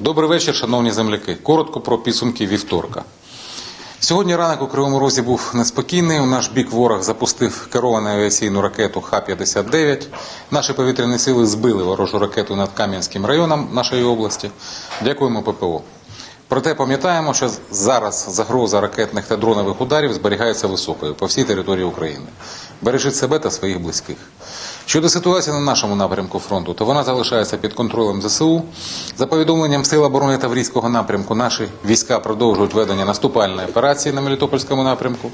Добрий вечір, шановні земляки. Коротко про підсумки вівторка. Сьогодні ранок у Кривому Розі був неспокійний. У наш бік ворог запустив керовану авіаційну ракету Х-59. Наші повітряні сили збили ворожу ракету над Кам'янським районом нашої області. Дякуємо ППО. Проте пам'ятаємо, що зараз загроза ракетних та дронових ударів зберігається високою по всій території України. Бережіть себе та своїх близьких. Щодо ситуації на нашому напрямку фронту, то вона залишається під контролем ЗСУ. За повідомленням Сил оборони Таврійського напрямку, наші війська продовжують ведення наступальної операції на Мелітопольському напрямку.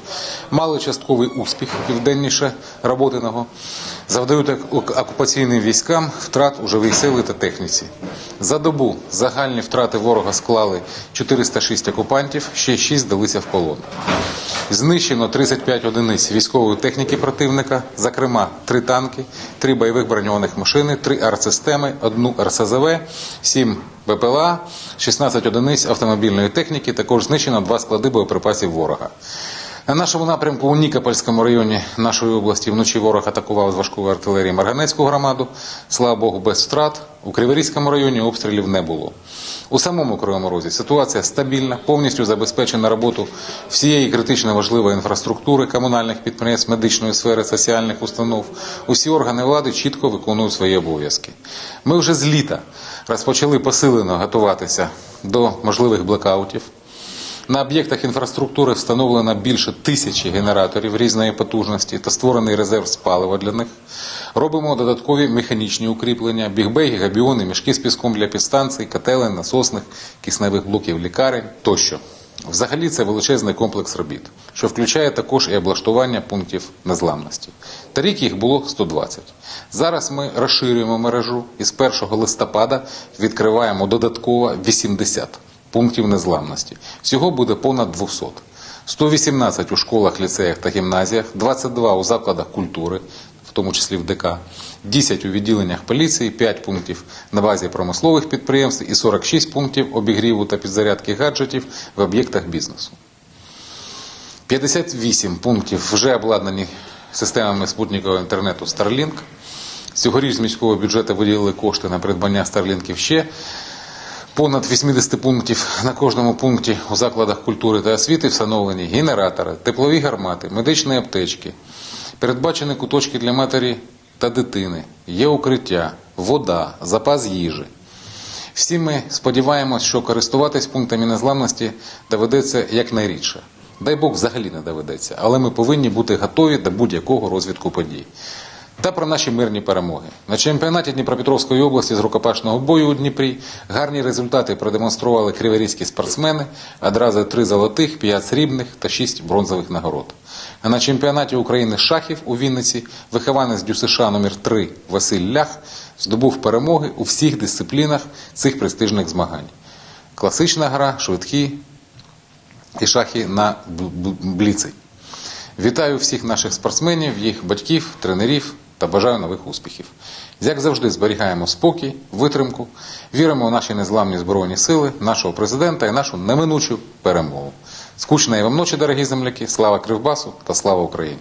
Мали частковий успіх південніше Роботиного. Завдають окупаційним військам втрат у живій сили та техніці. За добу загальні втрати ворога склали 406 окупантів, ще 6 далися в полон. Знищено 35 одиниць військової техніки противника, зокрема 3 танки, 3 бойових броньованих машини, 3 артсистеми, 1 РСЗВ, 7 БПЛА, 16 одиниць автомобільної техніки, також знищено 2 склади боєприпасів ворога. На нашому напрямку у Нікопольському районі нашої області вночі ворог атакував з важкої артилерії Марганецьку громаду. Слава Богу, без втрат. У Криворізькому районі обстрілів не було. У самому Кривому Розі ситуація стабільна, повністю забезпечена роботу всієї критично важливої інфраструктури, комунальних підприємств, медичної сфери, соціальних установ. Усі органи влади чітко виконують свої обов'язки. Ми вже з літа розпочали посилено готуватися до можливих блекаутів. На об'єктах інфраструктури встановлено більше тисячі генераторів різної потужності та створений резерв з палива для них. Робимо додаткові механічні укріплення, бігбеги, габіони, мішки з піском для підстанцій, котелень, насосних, кисневих блоків лікарень тощо. Взагалі це величезний комплекс робіт, що включає також і облаштування пунктів незламності. Торік їх було 120. Зараз ми розширюємо мережу і з 1 листопада відкриваємо додатково 80 пунктів незламності. Всього буде понад 200. 118 у школах, ліцеях та гімназіях, 22 у закладах культури, в тому числі в ДК, 10 у відділеннях поліції, 5 пунктів на базі промислових підприємств і 46 пунктів обігріву та підзарядки гаджетів в об'єктах бізнесу. 58 пунктів вже обладнані системами спутникового інтернету Starlink. Цьогоріч з міського бюджету виділили кошти на придбання Старлінків ще Понад 80 пунктів на кожному пункті у закладах культури та освіти встановлені генератори, теплові гармати, медичні аптечки, передбачені куточки для матері та дитини, є укриття, вода, запас їжі. Всі ми сподіваємось, що користуватись пунктами незламності доведеться якнайрідше. Дай Бог взагалі не доведеться, але ми повинні бути готові до будь-якого розвитку подій. Та про наші мирні перемоги. На чемпіонаті Дніпропетровської області з рукопашного бою у Дніпрі гарні результати продемонстрували криворізькі спортсмени, одразу три золотих, п'ять срібних та шість бронзових нагород. А на чемпіонаті України шахів у Вінниці вихованець ДЮСШ номер 3 Василь Лях здобув перемоги у всіх дисциплінах цих престижних змагань. Класична гра, швидкі і шахи на б- б- бліци. Вітаю всіх наших спортсменів, їх батьків, тренерів та бажаю нових успіхів. Як завжди, зберігаємо спокій, витримку, віримо у наші незламні збройні сили, нашого президента і нашу неминучу перемогу. Скучної вам ночі, дорогі земляки, слава Кривбасу та слава Україні!